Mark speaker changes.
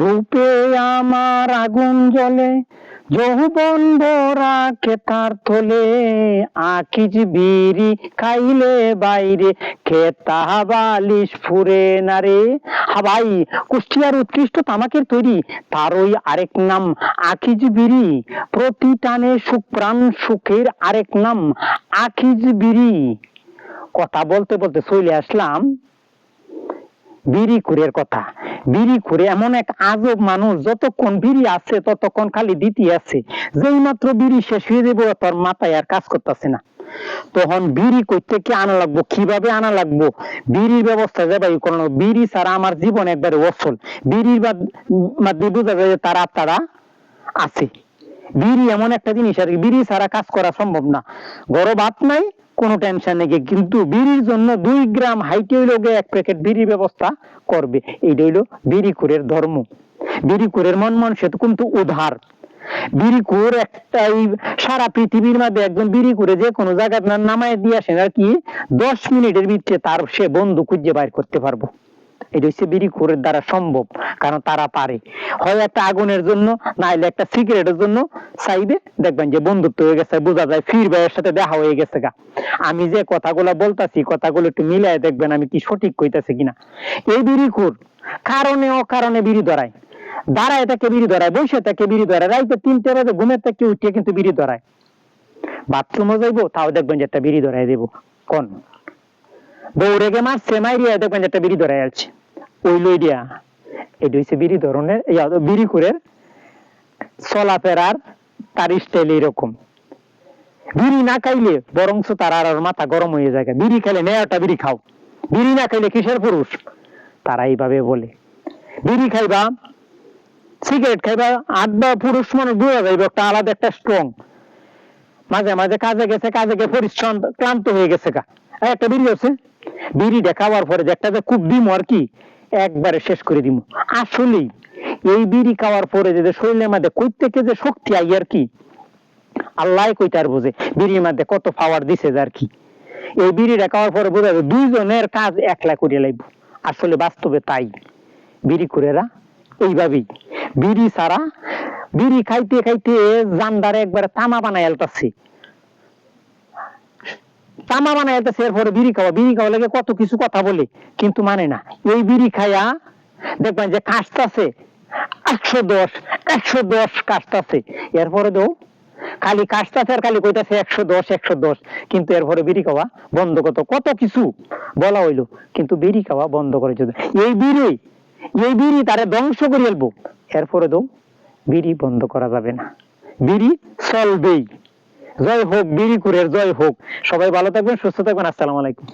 Speaker 1: রূপে আমার আগুন জ্বলে, যৌবন ভরা কেতার তোলে আকিজ বিড়ি খাইলে বাইরে খেতা বালিশ ফুরে না রে। হাবাই, কুষ্টিয়ার উৎকৃষ্ট তামাকের তৈরি তার ওই আরেক নাম আকিজ বিড়ি। প্রতি টানে সুখ প্রাণ সুখের আরেক নাম আকিজ বিড়ি। কথা বলতে বলতে চলে আসলাম বিড়ি খুরের কথা। বিড়ি খুরে এমন এক আজব মানুষ যতক্ষণ বিড়ি আছে ততক্ষণ খালি দিতি আছে। যেই মাত্র বিড়ি শেষ হয়ে যাব তোর মাথায় আর কাজ করতেছে না। তখন বিড়ি করতে কি আনা লাগবো? কীভাবে আনা লাগবো? বিড়ির ব্যবস্থা যাবে কোন বিড়ি ছাড়া আমার জীবন একবারে অসল। বিড়ির মাধ্যমে বোঝা যায় যে তার আত্মারা আছে। বিড়ি এমন একটা জিনিস আর কি, বিড়ি ছাড়া কাজ করা সম্ভব না। গরো ভাত নাই কোনো টেনশন নেই কিন্তু বিড়ির জন্য দুই গ্রাম হাইটে হইল এক প্যাকেট বিড়ির ব্যবস্থা করবে। এইটা হইল বিড়ি কুরের ধর্ম। বিড়ি কুরের মন মন সে কিন্তু উধার বিড়ি কুর একটা এই সারা পৃথিবীর মধ্যে একজন বিড়ি করে যে কোনো জায়গায় নামায় দিয়ে আসেন আর কি, দশ মিনিটের ভিতরে তার সে বন্ধু খুঁজে বাইর করতে পারব। এটা হচ্ছে বিড়ি খুরের দ্বারা সম্ভব, কারণ তারা পারে। হয় একটা আগুনের জন্য, নাইলে একটা সিগারেটের জন্য চাইবে দেখবেন যে বন্ধুত্ব হয়ে গেছে, বোঝা যায় ফির ভাইয়ের সাথে দেখা হয়ে গেছে গা। আমি যে কথাগুলো বলতাছি, কথাগুলো একটু মিলাই দেখবেন আমি কি সঠিক কইতাছি কিনা। এই বিড়ি খুর কারণে অকারণে বিড়ি ধরায়। দাঁড়ায় তাকে বিড়ি ধরায়, বসে তাকে বিড়ি ধরায়, রাইতে তিনটে বাজে ঘুমের থেকে উঠিয়ে কিন্তু বিড়ি ধরায়। বাথরুমে যাইবো, তাও দেখবেন যে একটা বিড়ি ধরায় দেবো। কোন? বৌরেগে মারছে, মাইরিয়া দেখবেন যে একটা বিড়ি ধরায় আছে ওই লইডিয়া, এটা হচ্ছে বিড়ি ধরনের বিড়ি করে চলাফেরার তার স্টাইল এরকম। বিড়ি না খাইলে বরংস তার আর মাথা গরম হয়ে যায় বিড়ি খেলে নেয়াটা বিড়ি খাও। বিড়ি না খাইলে কিসের পুরুষ? তারা এইভাবে বলে। বিড়ি খাইবা, সিগারেট খাইবা, আড্ডা পুরুষ মানুষ বুঝা যাইবে, একটা আলাদা, একটা স্ট্রং মাঝে মাঝে কাজে গেছে, কাজে গিয়ে পরিশ্রম, ক্লান্ত হয়ে গেছে গা। একটা বিড়ি আছে বিড়িটা খাওয়ার পরে একটা যে খুব দিমু আর কি, একবারে শেষ করে দিমু। আসলেই এই বিড়ি খাওয়ার পরে যে শরীরের মধ্যে কই থেকে যে শক্তি আই আর কি আল্লাহ কইতার বোঝে, বিড়ির মধ্যে কত পাওয়ার দিছে আর কি। এই বিড়িটা খাওয়ার পরে বোঝা যায় দুইজনের কাজ একলা করিয়া লাইব। আসলে বাস্তবে তাই। বিড়ি করেরা, এইভাবেই। বিড়ি ছাড়া, বিড়ি খাইতে খাইতে জানদারে একবারে তামা বানাই আলতাছে। তামা বানাই আলতাছে এরপরে বিড়ি খাওয়া বিড়ি খাওয়া লাগে কত কিছু কথা বলে, কিন্তু মানে না। এই বিড়ি খাইয়া দেখবেন যে কাশতাছে, একশো দশ একশো দশ কাশতাছে। এরপরে দেও খালি কাশতাছে আর খালি কইতাছে একশো দশ একশো দশ। কিন্তু এরপরে বিড়ি খাওয়া বন্ধ করতো। কত কিছু বলা হইল, কিন্তু বিড়ি খাওয়া বন্ধ করে যদি এই বিড়ি এই বিড়ি তারে ধ্বংস করে ফেলব। এরপরে তো বিড়ি বন্ধ করা যাবে না। বিড়ি চলবেই। জয় হোক বিড়ি কুরের জয় হোক। সবাই ভালো থাকবেন সুস্থ থাকবেন আসসালামু আলাইকুম।